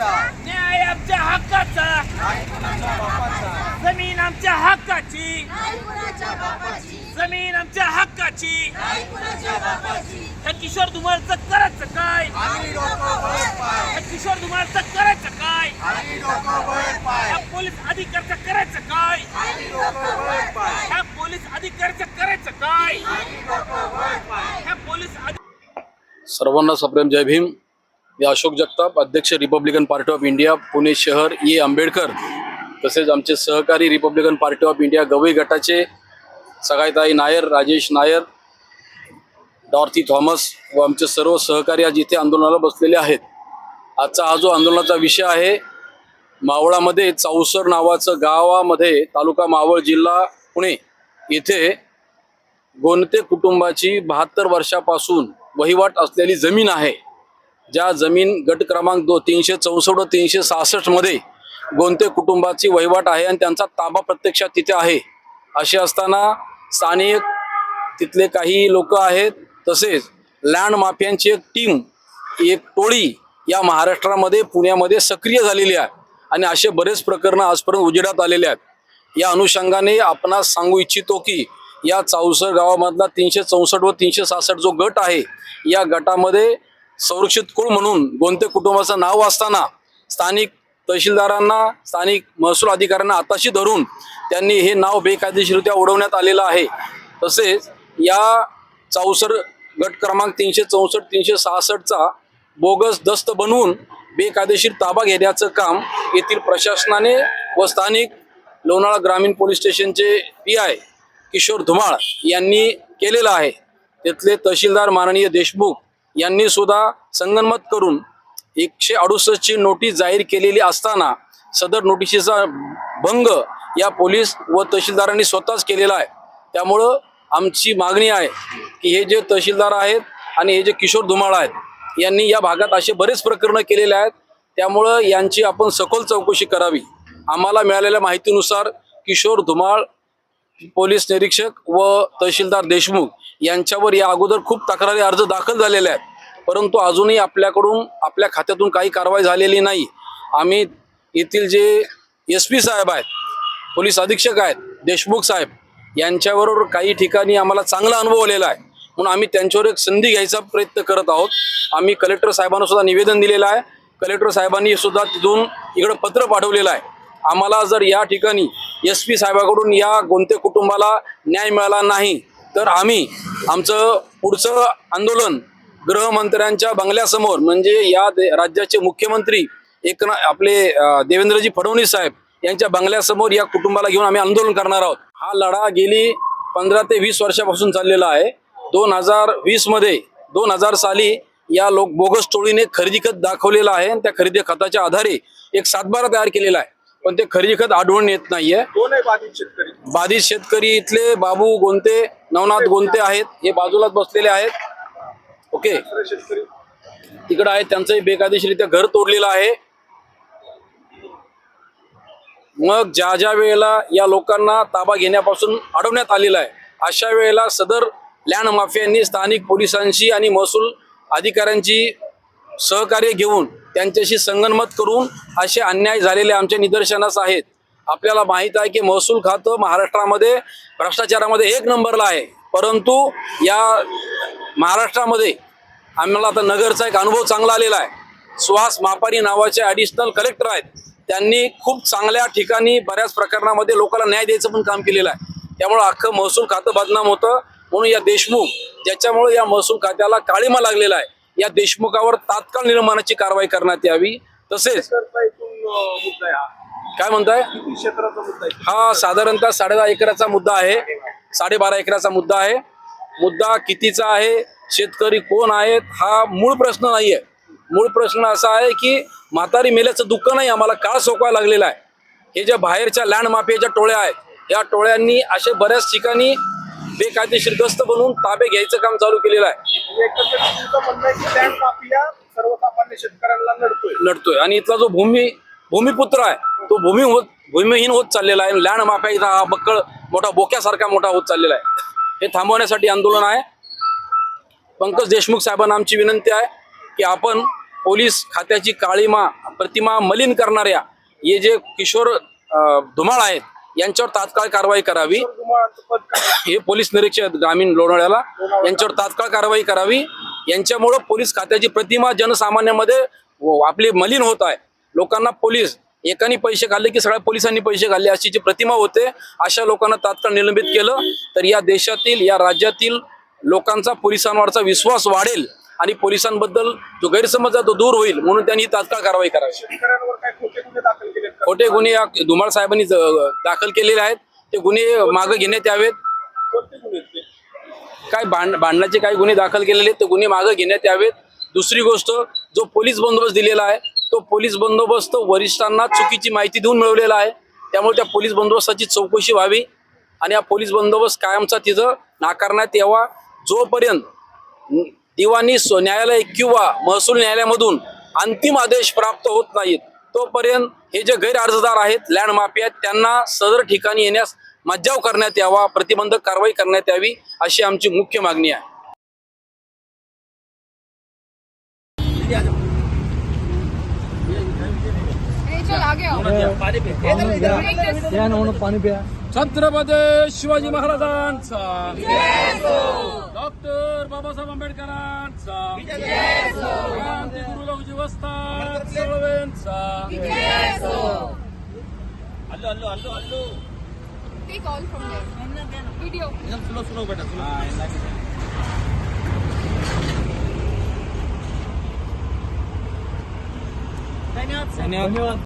हक्काचा न्याय आमच्या हक्काचा. जमीन आमच्या हक्काची. जमीन आमच्या हक्काची. त्या किशोर धुमाळचं करायचं काय? त्या किशोर धुमाळचं करायचं काय? ह्या पोलीस अधिकारचं करायचं काय? ह्या पोलीस अधिकारचं करायचं काय? त्या पोलीस सर्वांना सप्रेम जय भीम. मी अशोक जगताप अध्यक्ष Republican Party of India Pune शहर ई. आंबेडकर. तसेच आमचे सहकारी Republican Party of India Gavai गटाचे सगाईताई नायर राजेश नायर डॉर्थी थॉमस व आमचे सर्व सहकारी आज इथे आंदोलनाला बसलेले आहेत. आजचा हा जो आंदोलनाचा विषय आहे मावळामध्ये चौसर नावाचं गावामध्ये तालुका मावळ जिल्हा पुणे इथे गोनते कुटुंबाची बहात्तर वर्षापासून वहिवाट असलेली जमीन आहे. ज्या जमीन गट क्रमांक दो तीनशे चौसष्ट व तीनशे सहासष्टमध्ये गोंते कुटुंबाची वहिवाट आहे आणि त्यांचा ताबा प्रत्यक्षात तिथे आहे. असे असताना स्थानिक तिथले काही लोक आहेत तसेच लँड माफियांची एक टीम एक टोळी या महाराष्ट्रामध्ये पुण्यामध्ये सक्रिय झालेली आहे. आणि असे बरेच प्रकरणं आजपर्यंत उजेडात आलेले आहेत. या अनुषंगाने आपणास सांगू इच्छितो की या चौसर गावामधला तीनशे चौसष्ट व तीनशे सहासष्ट जो गट आहे या गटामध्ये संरक्षित कुळ म्हणून गोंते कुटुंबाचं नाव असताना स्थानिक तहसीलदारांना स्थानिक महसूल अधिकाऱ्यांना आताशी धरून त्यांनी हे नाव बेकायदेशीररित्या उडवण्यात आलेलं आहे. तसेच या चौसर गट क्रमांक तीनशे चौसष्ट तीनशे सहासष्टचा बोगस दस्त बनवून बेकायदेशीर ताबा घेण्याचं काम येथील प्रशासनाने व स्थानिक लोणाळा ग्रामीण पोलीस स्टेशनचे पी आय किशोर धुमाळ यांनी केलेलं आहे. तिथले तहसीलदार माननीय देशमुख यांनी सुद्धा संगनमत करून एकशे अडुसष्टची नोटीस जाहीर केलेली असताना सदर नोटिशीचा भंग या पोलीस व तहसीलदारांनी स्वतःच केलेला आहे. त्यामुळं आमची मागणी आहे की हे जे तहसीलदार आहेत आणि हे जे किशोर धुमाळ आहेत यांनी या भागात असे बरेच प्रकरणं केलेले आहेत. त्यामुळं यांची आपण सखोल चौकशी करावी. आम्हाला मिळालेल्या माहितीनुसार किशोर धुमाळ पोलीस निरीक्षक व तहसीलदार देशमुख यांच्यावर या अगोदर खूप तक्रारी अर्ज दाखल झालेले आहेत. परंतु अजूनही आपल्याकडून आपल्या खात्यातून काही कारवाई झालेली नाही. आम्ही येथील जे एस पी साहेब आहेत पोलीस अधीक्षक आहेत देशमुख साहेब यांच्याबरोबर काही ठिकाणी आम्हाला चांगला अनुभव आलेला आहे. म्हणून आम्ही त्यांच्यावर एक संधी घ्यायचा प्रयत्न करत आहोत. आम्ही कलेक्टर साहेबांना सुद्धा निवेदन दिलेलं आहे. कलेक्टर साहेबांनी सुद्धा तिथून इकडं पत्र पाठवलेलं आहे. आम्हाला जर या ठिकाणी एस पी साहेबाकडून या गोंते कुटुंबाला न्याय मिळाला नाही तर आम्ही आमचं पुढचं आंदोलन गृहमंत्र्यांच्या बंगल्यासमोर म्हणजे या दे- राज्याचे मुख्यमंत्री एकना आपले देवेंद्रजी फडणवीस साहेब यांच्या बंगल्यासमोर या कुटुंबाला घेऊन आम्ही आंदोलन करणार आहोत. हा लढा गेली पंधरा ते वीस वर्षापासून चाललेला आहे. दोन हजार वीसमध्ये दोन हजार साली या लोक बोगस टोळीने खरेदी खत दाखवलेलं आहे आणि त्या खरेदी खताच्या आधारे एक सातबारा तयार केलेला आहे. पण ते खरेदी खत आढळून येत नाहीये. कोण आहे बाधित शेतकरी? बाधित शेतकरी इथले बाबू गोंते नवनाथ गोंते आहेत. हे बाजूलाच बसलेले आहेत. ओके दुसरे शेतकरी? तिकडं आहे त्यांचंही बेकायदेशीरित्या घर तोडलेलं आहे. मग ज्या ज्या वेळेला या लोकांना ताबा घेण्यापासून अडवण्यात आलेला आहे अशा वेळेला सदर लँड माफियांनी स्थानिक पोलिसांशी आणि महसूल अधिकाऱ्यांची सहकार्य घेऊन त्यांच्याशी संगनमत करून असे अन्याय झालेले आमच्या निदर्शनास आहेत. आपल्याला माहीत आहे की महसूल खातं महाराष्ट्रामध्ये भ्रष्टाचारामध्ये एक नंबरला आहे. परंतु या महाराष्ट्रामध्ये आम्हाला आता नगरचा एक अनुभव चांगला आलेला आहे. सुहास मापारी नावाचे ॲडिशनल कलेक्टर आहेत. त्यांनी खूप चांगल्या ठिकाणी बऱ्याच प्रकरणामध्ये लोकांना न्याय द्यायचं पण काम केलेलं आहे. त्यामुळं अख्खं महसूल खातं बदनाम होतं. म्हणून या देशमुख ज्याच्यामुळे या महसूल खात्याला काळीमा लागलेला आहे. या देशमुखावर तात्काळ निर्माणाची कारवाई करण्यात यावी. तसेच काय म्हणताय? हा साधारणतः साडेदहा एकराचा मुद्दा आहे. साडेबारा एकराचा मुद्दा आहे. मुद्दा कितीचा आहे? शेतकरी कोण आहेत? हा मूळ प्रश्न नाहीये. मूळ प्रश्न असा आहे की म्हातारी मेल्याचं दुःख नाही आम्हाला काळ सोकवायला लागलेला आहे. हे ज्या बाहेरच्या लँड माफियाच्या टोळ्या आहेत या टोळ्यांनी असे बऱ्याच ठिकाणी बेकायदेशीर गस्त बनवून ताबे घ्यायचं काम चालू केलेलं आहे. लढतोय आणि इथला जो भूमी भूमिपुत्र आहे तो भूमी होत भूमिहीन होत चाललेला आहे. लँड माफिया हा बक्कळ मोठा बोक्यासारखा मोठा होत चाललेला आहे. हे थांबवण्यासाठी आंदोलन आहे. पंकज देशमुख साहेबांना आमची विनंती आहे की आपण पोलीस खात्याची काळीमा प्रतिमा मलिन करणाऱ्या हे जे किशोर धुमाळ आहेत यांच्यावर तात्काळ कारवाई करावी. हे पोलीस निरीक्षक ग्रामीण लोणावळ्याला यांच्यावर तात्काळ कारवाई करावी. यांच्यामुळं पोलीस खात्याची प्रतिमा जनसामान्यामध्ये आपली मलिन होत आहे. लोकांना पोलीस एकाने पैसे खाल्ले की सगळ्या पोलिसांनी पैसे खाल्ले अशी जी प्रतिमा होते अशा लोकांना तात्काळ निलंबित केलं. तर या देशातील या राज्यातील लोकांचा पोलिसांवरचा विश्वास वाढेल. आणि पोलिसांबद्दल जो गैरसमज आहे तो दूर होईल म्हणून त्यांनी तात्काळ कारवाई करावी. खोटे गुन्हे या धुमाळ साहेबांनी दाखल केलेले आहेत. ते गुन्हे मागे घेण्यात यावेत? काय भांड भांडणाचे काही गुन्हे दाखल केलेले आहेत, ते गुन्हे मागे घेण्यात यावेत. दुसरी गोष्ट जो पोलीस बंदोबस्त दिलेला आहे तो पोलीस बंदोबस्त वरिष्ठांना चुकीची माहिती देऊन मिळवलेला आहे. त्यामुळे त्या पोलीस बंदोबस्ताची चौकशी व्हावी आणि हा पोलीस बंदोबस्त कायमचा तिथं नाकारण्यात यावा. जोपर्यंत दिवाणी न्यायालय किंवा महसूल न्यायालयामधून अंतिम आदेश प्राप्त होत नाहीत. तोपर्यंत हे जे गैर अर्जदार आहेत लँड माफिया आहेत, त्यांना सदर ठिकाणी येण्यास मज्जाव करण्यात यावा प्रतिबंधक कारवाई करण्यात यावी अशी आमची मुख्य मागणी आहे. छत्रपती शिवाजी महाराजांचा. डॉक्टर बाबासाहेब आंबेडकरांचा क्रांती गुरुजी वस्ताद सर्वेंचा take all from there video